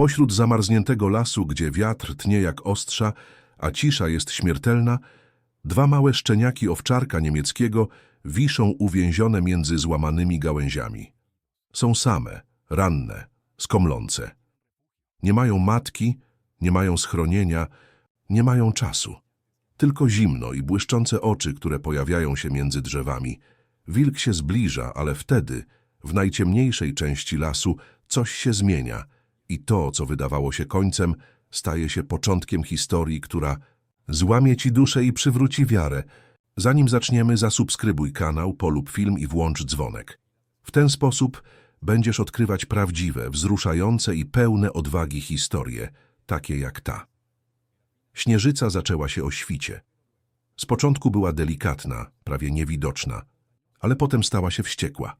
Pośród zamarzniętego lasu, gdzie wiatr tnie jak ostrza, a cisza jest śmiertelna, dwa małe szczeniaki owczarka niemieckiego wiszą uwięzione między złamanymi gałęziami. Są same, ranne, skomlące. Nie mają matki, nie mają schronienia, nie mają czasu. Tylko zimno i błyszczące oczy, które pojawiają się między drzewami. Wilk się zbliża, ale wtedy, w najciemniejszej części lasu, coś się zmienia i to, co wydawało się końcem, staje się początkiem historii, która złamie ci duszę i przywróci wiarę. Zanim zaczniemy, zasubskrybuj kanał, polub film i włącz dzwonek. W ten sposób będziesz odkrywać prawdziwe, wzruszające i pełne odwagi historie, takie jak ta. Śnieżyca zaczęła się o świcie. Z początku była delikatna, prawie niewidoczna, ale potem stała się wściekła.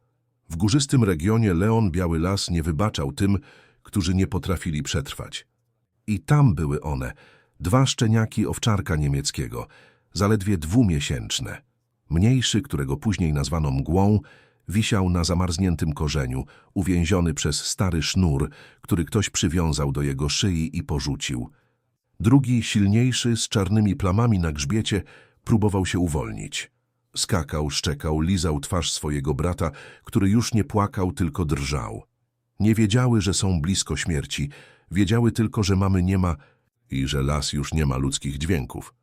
W górzystym regionie Leon Biały Las nie wybaczał tym, którzy nie potrafili przetrwać. I tam były one, dwa szczeniaki owczarka niemieckiego, zaledwie dwumiesięczne. Mniejszy, którego później nazwano mgłą, wisiał na zamarzniętym korzeniu, uwięziony przez stary sznur, który ktoś przywiązał do jego szyi i porzucił. Drugi, silniejszy, z czarnymi plamami na grzbiecie, próbował się uwolnić. Skakał, szczekał, lizał twarz swojego brata, który już nie płakał, tylko drżał. Nie wiedziały, że są blisko śmierci, wiedziały tylko, że mamy nie ma i że las już nie ma ludzkich dźwięków.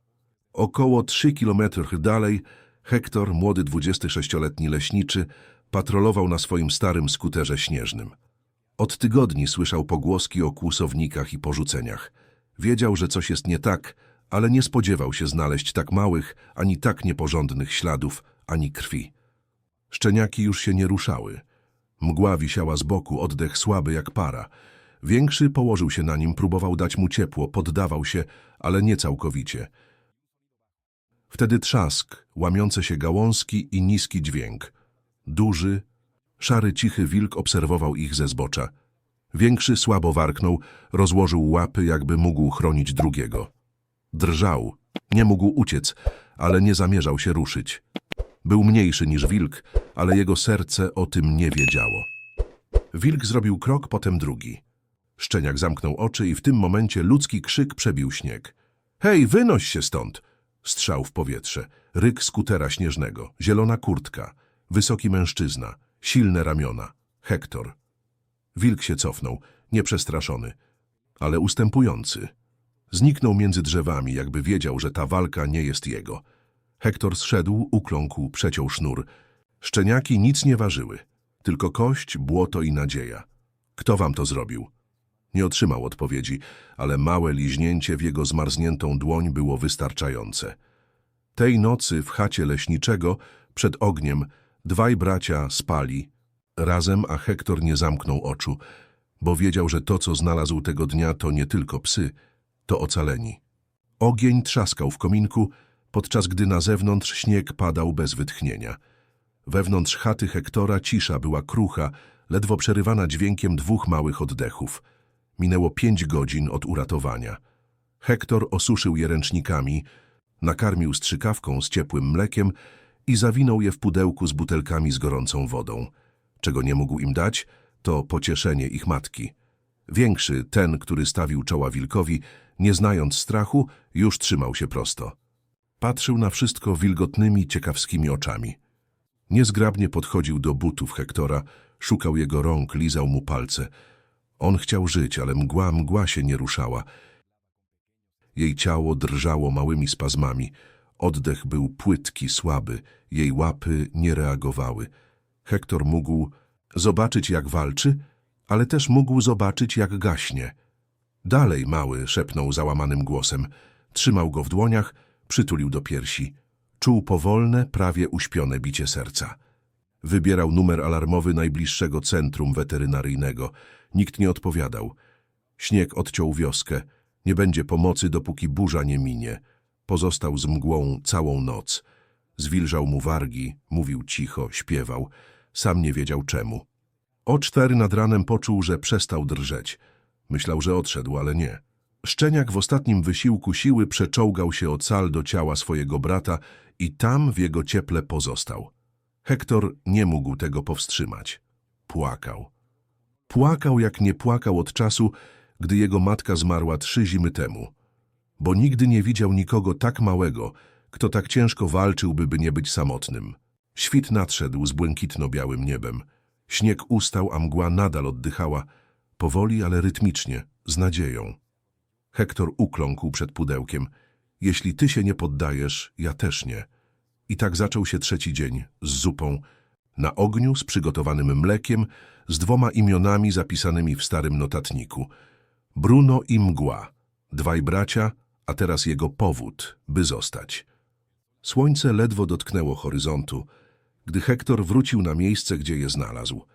Około trzy kilometrów dalej Hektor, młody 26-letni leśniczy, patrolował na swoim starym skuterze śnieżnym. Od tygodni słyszał pogłoski o kłusownikach i porzuceniach. Wiedział, że coś jest nie tak, ale nie spodziewał się znaleźć tak małych, ani tak nieporządnych śladów, ani krwi. Szczeniaki już się nie ruszały. Mgła wisiała z boku, oddech słaby jak para. Większy położył się na nim, próbował dać mu ciepło, poddawał się, ale nie całkowicie. Wtedy trzask, łamiące się gałązki i niski dźwięk. Duży, szary, cichy wilk obserwował ich ze zbocza. Większy słabo warknął, rozłożył łapy, jakby mógł chronić drugiego. Drżał, nie mógł uciec, ale nie zamierzał się ruszyć. Był mniejszy niż wilk, ale jego serce o tym nie wiedziało. Wilk zrobił krok, potem drugi. Szczeniak zamknął oczy i w tym momencie ludzki krzyk przebił śnieg. Hej, wynoś się stąd! Strzał w powietrze, ryk skutera śnieżnego, zielona kurtka, wysoki mężczyzna, silne ramiona. Hektor. Wilk się cofnął, nieprzestraszony, ale ustępujący. Zniknął między drzewami, jakby wiedział, że ta walka nie jest jego. Hektor zszedł, ukląkł, przeciął sznur. Szczeniaki nic nie ważyły, tylko kość, błoto i nadzieja. Kto wam to zrobił? Nie otrzymał odpowiedzi, ale małe liźnięcie w jego zmarzniętą dłoń było wystarczające. Tej nocy w chacie leśniczego, przed ogniem, dwaj bracia spali razem, a Hektor nie zamknął oczu, bo wiedział, że to, co znalazł tego dnia, to nie tylko psy, to ocaleni. Ogień trzaskał w kominku, podczas gdy na zewnątrz śnieg padał bez wytchnienia. Wewnątrz chaty Hektora cisza była krucha, ledwo przerywana dźwiękiem dwóch małych oddechów. Minęło pięć godzin od uratowania. Hektor osuszył je ręcznikami, nakarmił strzykawką z ciepłym mlekiem i zawinął je w pudełku z butelkami z gorącą wodą. Czego nie mógł im dać, to pocieszenie ich matki. Większy, ten, który stawił czoła wilkowi, nie znając strachu, już trzymał się prosto. Patrzył na wszystko wilgotnymi, ciekawskimi oczami. Niezgrabnie podchodził do butów Hektora, szukał jego rąk, lizał mu palce. On chciał żyć, ale mgła, mgła się nie ruszała. Jej ciało drżało małymi spazmami. Oddech był płytki, słaby. Jej łapy nie reagowały. Hektor mógł zobaczyć, jak walczy, ale też mógł zobaczyć, jak gaśnie. Dalej, mały, szepnął załamanym głosem. Trzymał go w dłoniach, przytulił do piersi. Czuł powolne, prawie uśpione bicie serca. Wybierał numer alarmowy najbliższego centrum weterynaryjnego. Nikt nie odpowiadał. Śnieg odciął wioskę. Nie będzie pomocy, dopóki burza nie minie. Pozostał z mgłą całą noc. Zwilżał mu wargi, mówił cicho, śpiewał. Sam nie wiedział czemu. O cztery nad ranem poczuł, że przestał drżeć. Myślał, że odszedł, ale nie. Szczeniak w ostatnim wysiłku siły przeczołgał się o cal do ciała swojego brata i tam w jego cieple pozostał. Hektor nie mógł tego powstrzymać. Płakał. Płakał, jak nie płakał od czasu, gdy jego matka zmarła trzy zimy temu. Bo nigdy nie widział nikogo tak małego, kto tak ciężko walczyłby, by nie być samotnym. Świt nadszedł z błękitno-białym niebem. Śnieg ustał, a mgła nadal oddychała, powoli, ale rytmicznie, z nadzieją. Hektor ukląkł przed pudełkiem. Jeśli ty się nie poddajesz, ja też nie. I tak zaczął się trzeci dzień z zupą, na ogniu z przygotowanym mlekiem, z dwoma imionami zapisanymi w starym notatniku. Bruno i Mgła, dwaj bracia, a teraz jego powód, by zostać. Słońce ledwo dotknęło horyzontu, gdy Hektor wrócił na miejsce, gdzie je znalazł.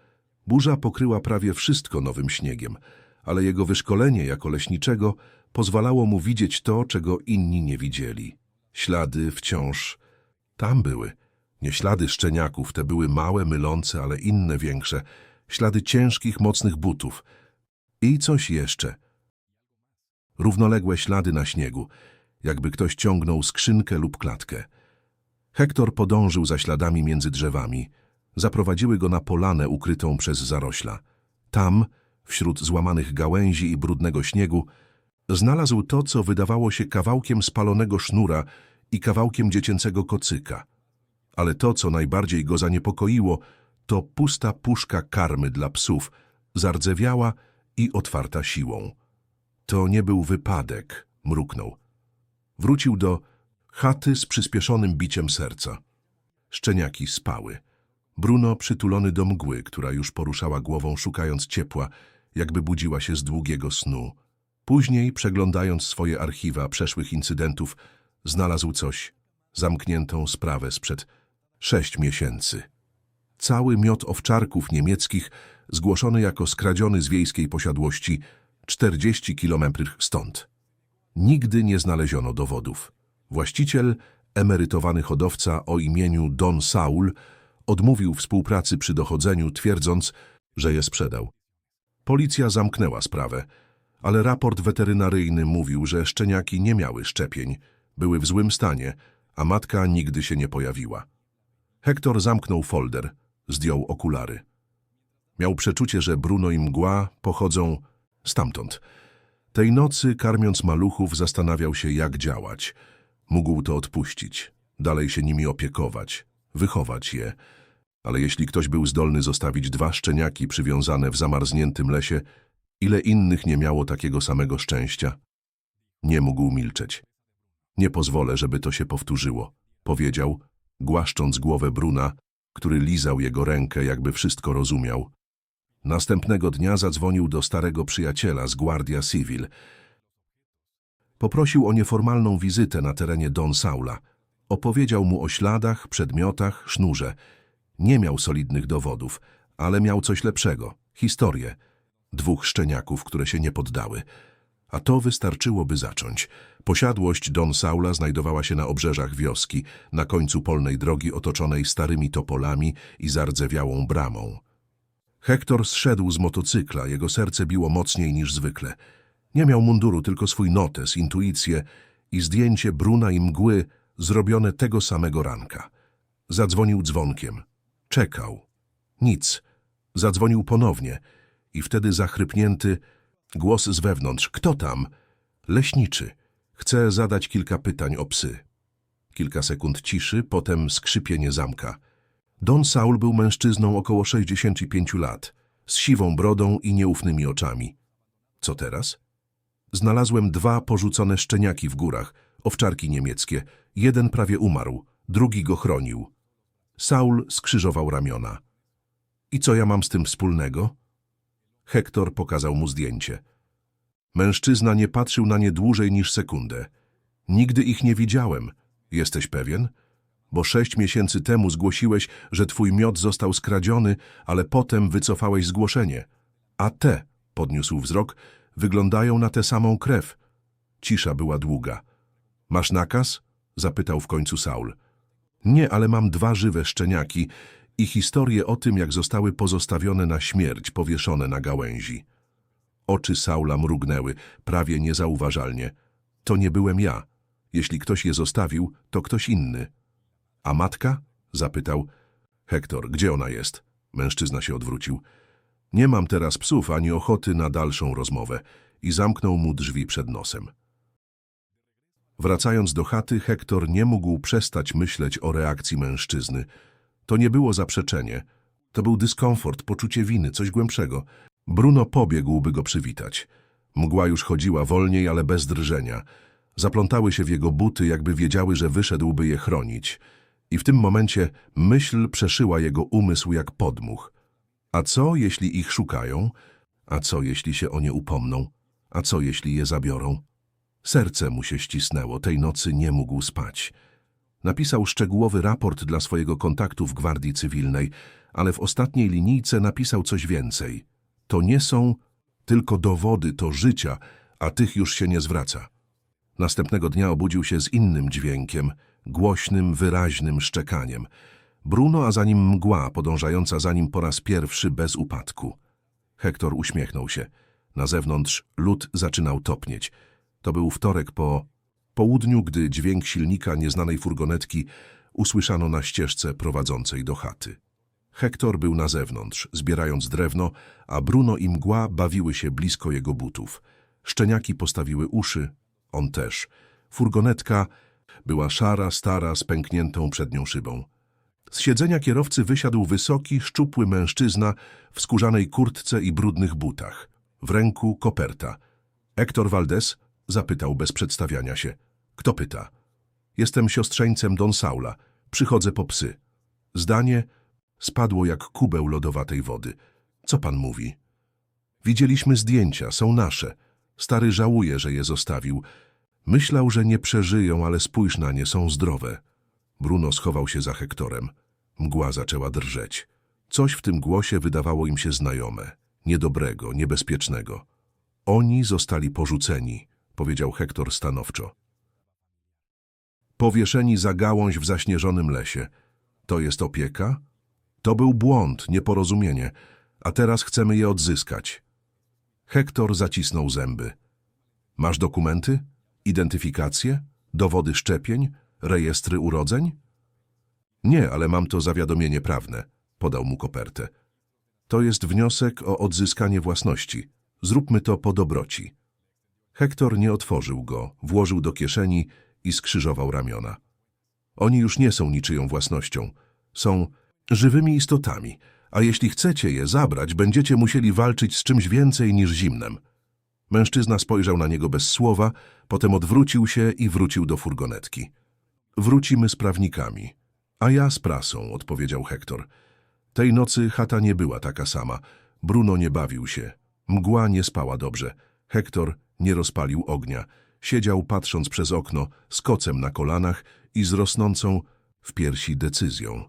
Burza pokryła prawie wszystko nowym śniegiem, ale jego wyszkolenie jako leśniczego pozwalało mu widzieć to, czego inni nie widzieli. Ślady wciąż tam były. Nie ślady szczeniaków, te były małe, mylące, ale inne większe. Ślady ciężkich, mocnych butów. I coś jeszcze. Równoległe ślady na śniegu, jakby ktoś ciągnął skrzynkę lub klatkę. Hektor podążył za śladami między drzewami. Zaprowadziły go na polanę ukrytą przez zarośla. Tam, wśród złamanych gałęzi i brudnego śniegu, znalazł to, co wydawało się kawałkiem spalonego sznura i kawałkiem dziecięcego kocyka. Ale to, co najbardziej go zaniepokoiło, to pusta puszka karmy dla psów, zardzewiała i otwarta siłą. To nie był wypadek, mruknął. Wrócił do chaty z przyspieszonym biciem serca. Szczeniaki spały. Bruno przytulony do mgły, która już poruszała głową szukając ciepła, jakby budziła się z długiego snu. Później, przeglądając swoje archiwa przeszłych incydentów, znalazł coś, zamkniętą sprawę sprzed sześć miesięcy. Cały miot owczarków niemieckich zgłoszony jako skradziony z wiejskiej posiadłości 40 kilometrów stąd. Nigdy nie znaleziono dowodów. Właściciel, emerytowany hodowca o imieniu Don Saul, odmówił współpracy przy dochodzeniu, twierdząc, że je sprzedał. Policja zamknęła sprawę, ale raport weterynaryjny mówił, że szczeniaki nie miały szczepień, były w złym stanie, a matka nigdy się nie pojawiła. Hektor zamknął folder, zdjął okulary. Miał przeczucie, że Bruno i mgła pochodzą stamtąd. Tej nocy, karmiąc maluchów, zastanawiał się, jak działać. Mógł to odpuścić, dalej się nimi opiekować, wychować je. Ale jeśli ktoś był zdolny zostawić dwa szczeniaki przywiązane w zamarzniętym lesie, ile innych nie miało takiego samego szczęścia? Nie mógł milczeć. Nie pozwolę, żeby to się powtórzyło, powiedział, głaszcząc głowę Bruna, który lizał jego rękę, jakby wszystko rozumiał. Następnego dnia zadzwonił do starego przyjaciela z Guardia Civil. Poprosił o nieformalną wizytę na terenie Don Saula. Opowiedział mu o śladach, przedmiotach, sznurze. Nie miał solidnych dowodów, ale miał coś lepszego – historię. Dwóch szczeniaków, które się nie poddały. A to wystarczyłoby zacząć. Posiadłość Don Saula znajdowała się na obrzeżach wioski, na końcu polnej drogi otoczonej starymi topolami i zardzewiałą bramą. Hektor zszedł z motocykla, jego serce biło mocniej niż zwykle. Nie miał munduru, tylko swój notes, intuicję i zdjęcie Bruna i mgły zrobione tego samego ranka. Zadzwonił dzwonkiem. Czekał. Nic. Zadzwonił ponownie i wtedy zachrypnięty głos z wewnątrz. Kto tam? Leśniczy. Chcę zadać kilka pytań o psy. Kilka sekund ciszy, potem skrzypienie zamka. Don Saul był mężczyzną około 65 lat, z siwą brodą i nieufnymi oczami. Co teraz? Znalazłem dwa porzucone szczeniaki w górach, owczarki niemieckie. Jeden prawie umarł, drugi go chronił. Saul skrzyżował ramiona. I co ja mam z tym wspólnego? Hektor pokazał mu zdjęcie. Mężczyzna nie patrzył na nie dłużej niż sekundę. Nigdy ich nie widziałem. Jesteś pewien? Bo sześć miesięcy temu zgłosiłeś, że twój miod został skradziony, ale potem wycofałeś zgłoszenie. A te, podniósł wzrok, wyglądają na tę samą krew. Cisza była długa. Masz nakaz? Zapytał w końcu Saul. Nie, ale mam dwa żywe szczeniaki i historię o tym, jak zostały pozostawione na śmierć, powieszone na gałęzi. Oczy Saula mrugnęły, prawie niezauważalnie. To nie byłem ja. Jeśli ktoś je zostawił, to ktoś inny. A matka? Zapytał. Hektor, gdzie ona jest? Mężczyzna się odwrócił. Nie mam teraz psów ani ochoty na dalszą rozmowę. i zamknął mu drzwi przed nosem. Wracając do chaty, Hektor nie mógł przestać myśleć o reakcji mężczyzny. To nie było zaprzeczenie. To był dyskomfort, poczucie winy, coś głębszego. Bruno pobiegł, by go przywitać. Mgła już chodziła wolniej, ale bez drżenia. Zaplątały się w jego buty, jakby wiedziały, że wyszedł, by je chronić. I w tym momencie myśl przeszyła jego umysł jak podmuch. A co, jeśli ich szukają? A co, jeśli się o nie upomną? A co, jeśli je zabiorą? Serce mu się ścisnęło, tej nocy nie mógł spać. Napisał szczegółowy raport dla swojego kontaktu w Gwardii Cywilnej, ale w ostatniej linijce napisał coś więcej. To nie są tylko dowody, to życia, a tych już się nie zwraca. Następnego dnia obudził się z innym dźwiękiem, głośnym, wyraźnym szczekaniem. Bruno, a za nim mgła, podążająca za nim po raz pierwszy bez upadku. Hektor uśmiechnął się. Na zewnątrz lód zaczynał topnieć. To był wtorek po południu, gdy dźwięk silnika nieznanej furgonetki usłyszano na ścieżce prowadzącej do chaty. Hektor był na zewnątrz, zbierając drewno, a Bruno i mgła bawiły się blisko jego butów. Szczeniaki postawiły uszy, on też. Furgonetka była szara, stara, z pękniętą przednią szybą. Z siedzenia kierowcy wysiadł wysoki, szczupły mężczyzna w skórzanej kurtce i brudnych butach. W ręku koperta. Hector Valdez zapytał bez przedstawiania się. Kto pyta? Jestem siostrzeńcem Don Saula. Przychodzę po psy. Zdanie spadło jak kubeł lodowatej wody. Co pan mówi? Widzieliśmy zdjęcia, są nasze. Stary żałuje, że je zostawił. Myślał, że nie przeżyją, ale spójrz na nie, są zdrowe. Bruno schował się za Hektorem. Mgła zaczęła drżeć. Coś w tym głosie wydawało im się znajome, niedobrego, niebezpiecznego. Oni zostali porzuceni, powiedział Hektor stanowczo. Powieszeni za gałąź w zaśnieżonym lesie. To jest opieka? To był błąd, nieporozumienie, a teraz chcemy je odzyskać. Hektor zacisnął zęby. Masz dokumenty? Identyfikacje? Dowody szczepień? Rejestry urodzeń? Nie, ale mam to zawiadomienie prawne, podał mu kopertę. To jest wniosek o odzyskanie własności. Zróbmy to po dobroci. Hektor nie otworzył go, włożył do kieszeni i skrzyżował ramiona. Oni już nie są niczyją własnością. Są żywymi istotami, a jeśli chcecie je zabrać, będziecie musieli walczyć z czymś więcej niż zimnem. Mężczyzna spojrzał na niego bez słowa, potem odwrócił się i wrócił do furgonetki. Wrócimy z prawnikami. A ja z prasą, odpowiedział Hektor. Tej nocy chata nie była taka sama. Bruno nie bawił się. Mgła nie spała dobrze. Hektor nie rozpalił ognia. Siedział patrząc przez okno, z kocem na kolanach i z rosnącą w piersi decyzją.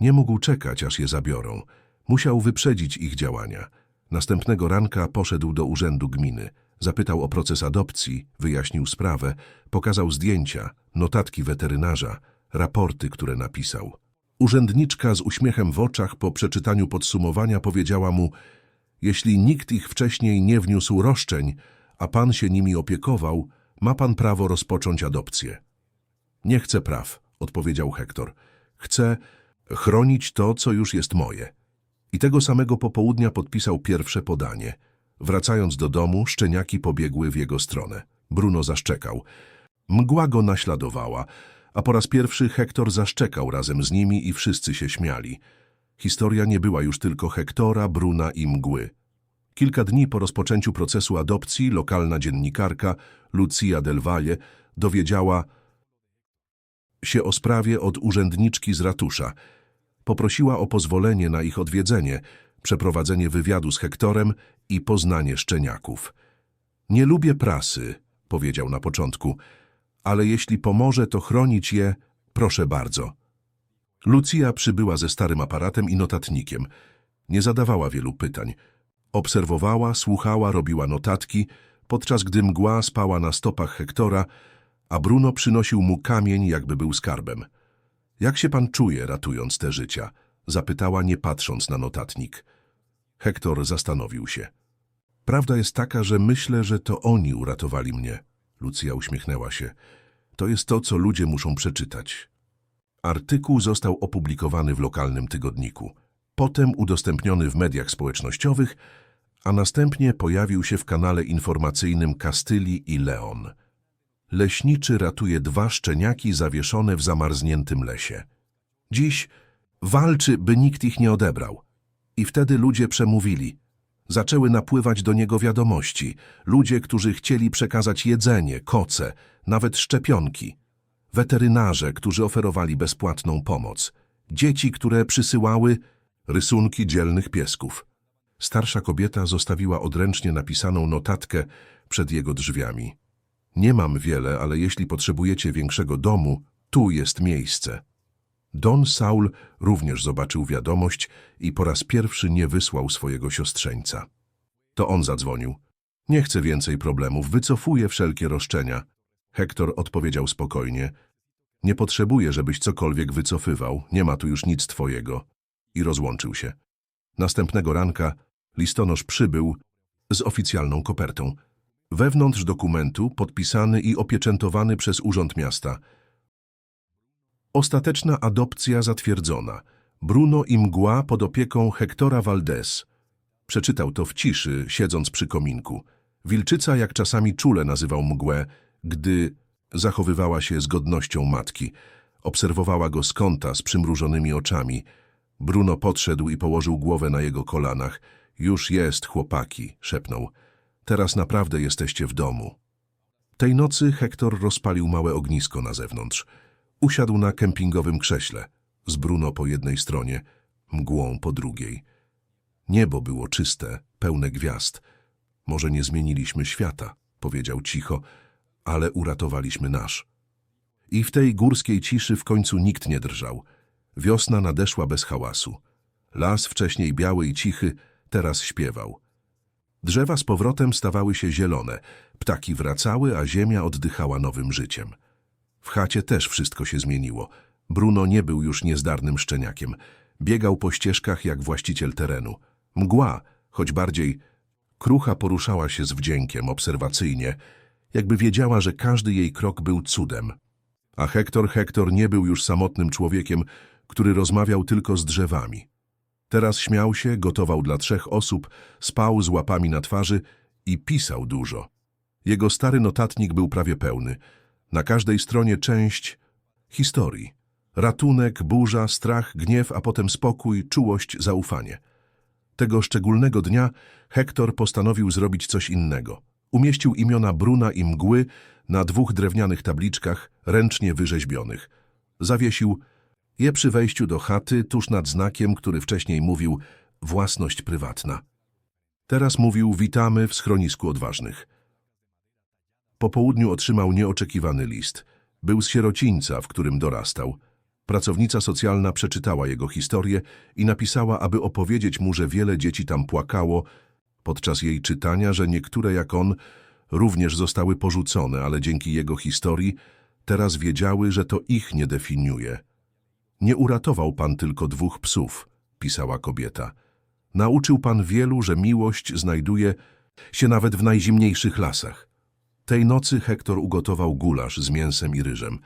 Nie mógł czekać, aż je zabiorą. Musiał wyprzedzić ich działania. Następnego ranka poszedł do urzędu gminy. Zapytał o proces adopcji, wyjaśnił sprawę, pokazał zdjęcia, notatki weterynarza, raporty, które napisał. Urzędniczka z uśmiechem w oczach po przeczytaniu podsumowania powiedziała mu Jeśli nikt ich wcześniej nie wniósł roszczeń, a pan się nimi opiekował, ma pan prawo rozpocząć adopcję. Nie chcę praw, odpowiedział Hektor. Chcę chronić to, co już jest moje. I tego samego popołudnia podpisał pierwsze podanie. Wracając do domu, szczeniaki pobiegły w jego stronę. Bruno zaszczekał. Mgła go naśladowała, a po raz pierwszy Hektor zaszczekał razem z nimi i wszyscy się śmiali. Historia nie była już tylko Hektora, Bruna i Mgły. Kilka dni po rozpoczęciu procesu adopcji lokalna dziennikarka Lucia Del Valle dowiedziała się o sprawie od urzędniczki z ratusza. Poprosiła o pozwolenie na ich odwiedzenie, przeprowadzenie wywiadu z Hektorem i poznanie szczeniaków. Nie lubię prasy, powiedział na początku, ale jeśli pomoże to chronić je, proszę bardzo. Lucia przybyła ze starym aparatem i notatnikiem. Nie zadawała wielu pytań. Obserwowała, słuchała, robiła notatki, podczas gdy mgła spała na stopach Hektora, a Bruno przynosił mu kamień, jakby był skarbem. Jak się pan czuje, ratując te życia? Zapytała, nie patrząc na notatnik. Hektor zastanowił się. Prawda jest taka, że myślę, że to oni uratowali mnie. Lucja uśmiechnęła się. To jest to, co ludzie muszą przeczytać. Artykuł został opublikowany w lokalnym tygodniku. Potem udostępniony w mediach społecznościowych, a następnie pojawił się w kanale informacyjnym Kastylii i Leon. Leśniczy ratuje dwa szczeniaki zawieszone w zamarzniętym lesie. Dziś walczy, by nikt ich nie odebrał. I wtedy ludzie przemówili. Zaczęły napływać do niego wiadomości. Ludzie, którzy chcieli przekazać jedzenie, koce, nawet szczepionki. Weterynarze, którzy oferowali bezpłatną pomoc. Dzieci, które przysyłały rysunki dzielnych piesków. Starsza kobieta zostawiła odręcznie napisaną notatkę przed jego drzwiami. Nie mam wiele, ale jeśli potrzebujecie większego domu, tu jest miejsce. Don Saul również zobaczył wiadomość i po raz pierwszy nie wysłał swojego siostrzeńca. To on zadzwonił. Nie chcę więcej problemów, wycofuję wszelkie roszczenia. Hektor odpowiedział spokojnie. Nie potrzebuję, żebyś cokolwiek wycofywał, nie ma tu już nic twojego. I rozłączył się. Następnego ranka listonosz przybył z oficjalną kopertą. Wewnątrz dokumentu podpisany i opieczętowany przez Urząd Miasta. Ostateczna adopcja zatwierdzona. Bruno i mgła pod opieką Hektora Valdez. Przeczytał to w ciszy, siedząc przy kominku. Wilczyca jak czasami czule nazywał mgłę, gdy zachowywała się z godnością matki. Obserwowała go z kąta z przymrużonymi oczami. Bruno podszedł i położył głowę na jego kolanach. Już jest, chłopaki, szepnął. Teraz naprawdę jesteście w domu. Tej nocy Hektor rozpalił małe ognisko na zewnątrz. Usiadł na kempingowym krześle, z Bruno po jednej stronie, mgłą po drugiej. Niebo było czyste, pełne gwiazd. Może nie zmieniliśmy świata, powiedział cicho, ale uratowaliśmy nasz. I w tej górskiej ciszy w końcu nikt nie drżał. Wiosna nadeszła bez hałasu. Las, wcześniej biały i cichy, teraz śpiewał. Drzewa z powrotem stawały się zielone, ptaki wracały, a ziemia oddychała nowym życiem. W chacie też wszystko się zmieniło. Bruno nie był już niezdarnym szczeniakiem. Biegał po ścieżkach jak właściciel terenu. Mgła, choć bardziej krucha poruszała się z wdziękiem, obserwacyjnie, jakby wiedziała, że każdy jej krok był cudem. A Hektor Hektor nie był już samotnym człowiekiem, który rozmawiał tylko z drzewami. Teraz śmiał się, gotował dla trzech osób, spał z łapami na twarzy i pisał dużo. Jego stary notatnik był prawie pełny. Na każdej stronie część historii. Ratunek, burza, strach, gniew, a potem spokój, czułość, zaufanie. Tego szczególnego dnia Hektor postanowił zrobić coś innego. Umieścił imiona Bruna i Mgły na dwóch drewnianych tabliczkach, ręcznie wyrzeźbionych. Zawiesił je przy wejściu do chaty, tuż nad znakiem, który wcześniej mówił własność prywatna. Teraz mówił witamy w schronisku odważnych. Po południu otrzymał nieoczekiwany list. Był z sierocińca, w którym dorastał. Pracownica socjalna przeczytała jego historię i napisała, aby opowiedzieć mu, że wiele dzieci tam płakało podczas jej czytania, że niektóre jak on również zostały porzucone, ale dzięki jego historii teraz wiedziały, że to ich nie definiuje. Nie uratował pan tylko dwóch psów, pisała kobieta. Nauczył pan wielu, że miłość znajduje się nawet w najzimniejszych lasach. Tej nocy Hektor ugotował gulasz z mięsem i ryżem.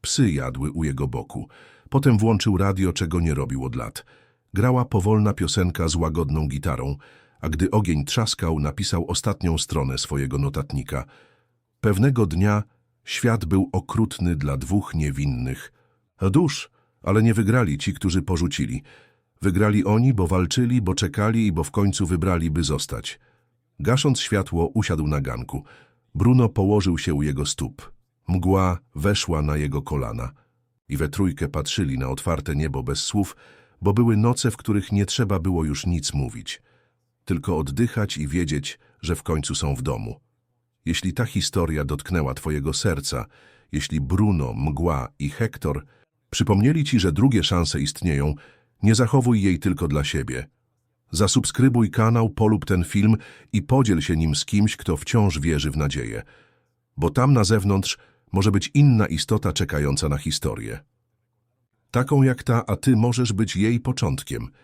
Psy jadły u jego boku. Potem włączył radio, czego nie robił od lat. Grała powolna piosenka z łagodną gitarą, a gdy ogień trzaskał, napisał ostatnią stronę swojego notatnika. Pewnego dnia świat był okrutny dla dwóch niewinnych dusz, ale nie wygrali ci, którzy porzucili. Wygrali oni, bo walczyli, bo czekali i bo w końcu wybrali, by zostać. Gasząc światło, usiadł na ganku. Bruno położył się u jego stóp. Mgła weszła na jego kolana. I we trójkę patrzyli na otwarte niebo bez słów, bo były noce, w których nie trzeba było już nic mówić. Tylko oddychać i wiedzieć, że w końcu są w domu. Jeśli ta historia dotknęła twojego serca, jeśli Bruno, Mgła i Hektor przypomnieli ci, że drugie szanse istnieją, nie zachowuj jej tylko dla siebie. Zasubskrybuj kanał, polub ten film i podziel się nim z kimś, kto wciąż wierzy w nadzieję. Bo tam na zewnątrz może być inna istota czekająca na historię. Taką jak ta, a ty możesz być jej początkiem –